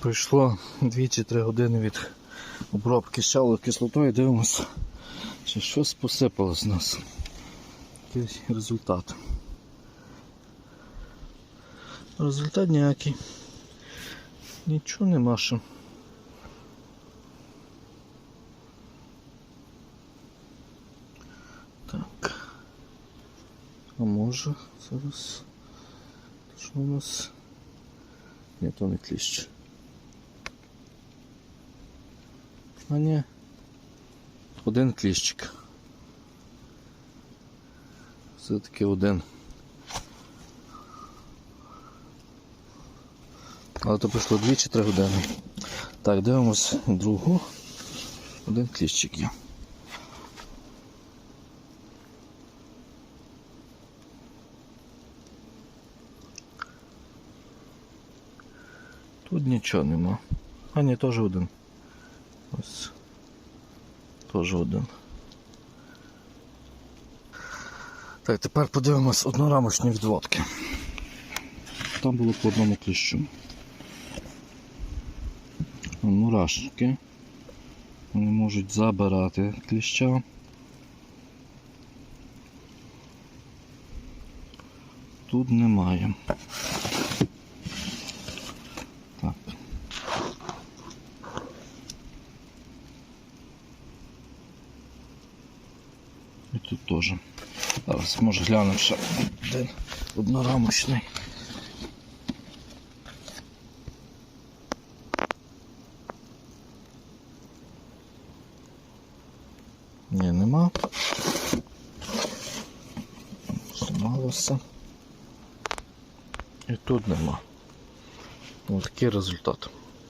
Пройшло 2 чи 3 години від обробки щавлою кислотою. Дивимося, чи щось посипалось з нас. Який результат. Результат ніякий. Нічого нема що. Так. А може зараз. Що у нас? Ні, то не кліщ. А. Один кліщик. Все-таки один. Але то пройшло 2 чи 3 години. Так, дивимось другу. Один кліщик є. Тут нічого нема. А ні, теж один. Ось. Теж один. Так, тепер подивимось однорамочні відводки. Там було по одному кліщу. Мурашки. Вони можуть забирати кліща. Тут немає. І тут теж. Зараз може глянемо ще один однорамочний. Ні, нема. Зламалося. І тут нема. Ось такий результат.